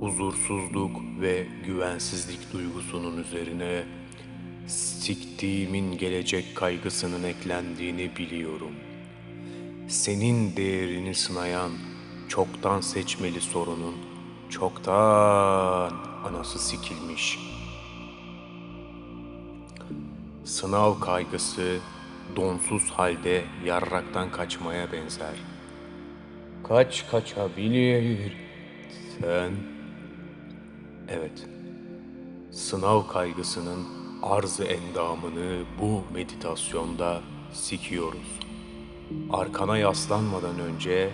huzursuzluk ve güvensizlik duygusunun üzerine siktiğimin gelecek kaygısının eklendiğini biliyorum. Senin değerini sınayan çoktan seçmeli sorunun çoktan anası sikilmiş. Sınav kaygısı donsuz halde yarraktan kaçmaya benzer. Kaç kaçabilir? Sen Evet. Sınav kaygısının arz endamını bu meditasyonda sikiyoruz. Arkana yaslanmadan önce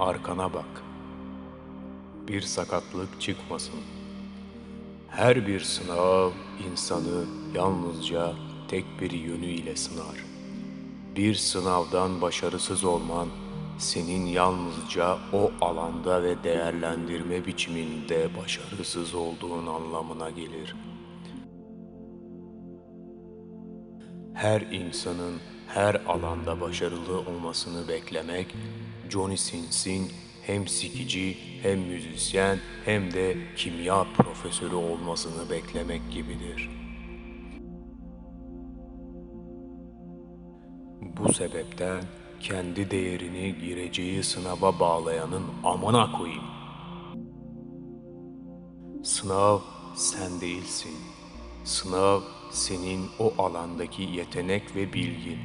arkana bak. Bir sakatlık çıkmasın. Her bir sınav insanı yalnızca tek bir yönüyle sınar. Bir sınavdan başarısız olman senin yalnızca o alanda ve değerlendirme biçiminde başarısız olduğun anlamına gelir. Her insanın her alanda başarılı olmasını beklemek, Johnny Sins'in hem sikici hem müzisyen hem de kimya profesörü olmasını beklemek gibidir. Bu sebepten kendi değerini gireceği sınava bağlayanın amına koyayım. Sınav sen değilsin. Sınav senin o alandaki yetenek ve bilgin.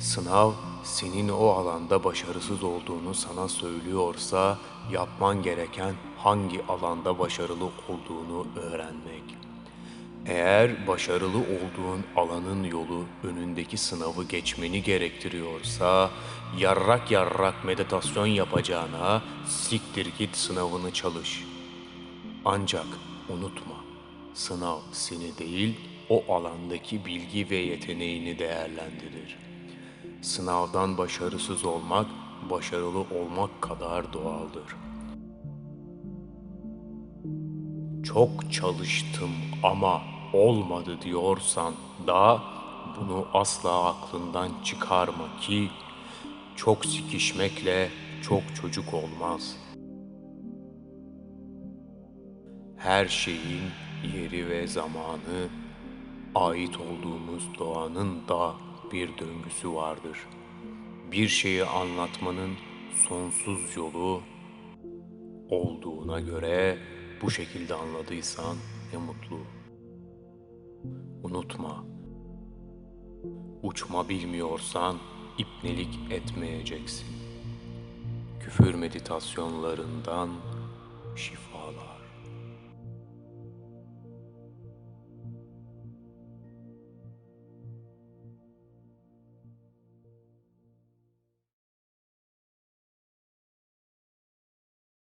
Sınav senin o alanda başarısız olduğunu sana söylüyorsa yapman gereken hangi alanda başarılı olduğunu öğrenmek. Eğer başarılı olduğun alanın yolu önündeki sınavı geçmeni gerektiriyorsa, yarrak yarrak meditasyon yapacağına siktir git sınavını çalış. Ancak unutma, sınav seni değil, o alandaki bilgi ve yeteneğini değerlendirir. Sınavdan başarısız olmak, başarılı olmak kadar doğaldır. Çok çalıştım ama olmadı diyorsan da bunu asla aklından çıkarma ki çok sikişmekle çok çocuk olmaz. Her şeyin yeri ve zamanı, ait olduğumuz doğanın da bir döngüsü vardır. Bir şeyi anlatmanın sonsuz yolu olduğuna göre bu şekilde anladıysan ne mutlu. Unutma. Uçma bilmiyorsan ipnelik etmeyeceksin. Küfür meditasyonlarından şifa.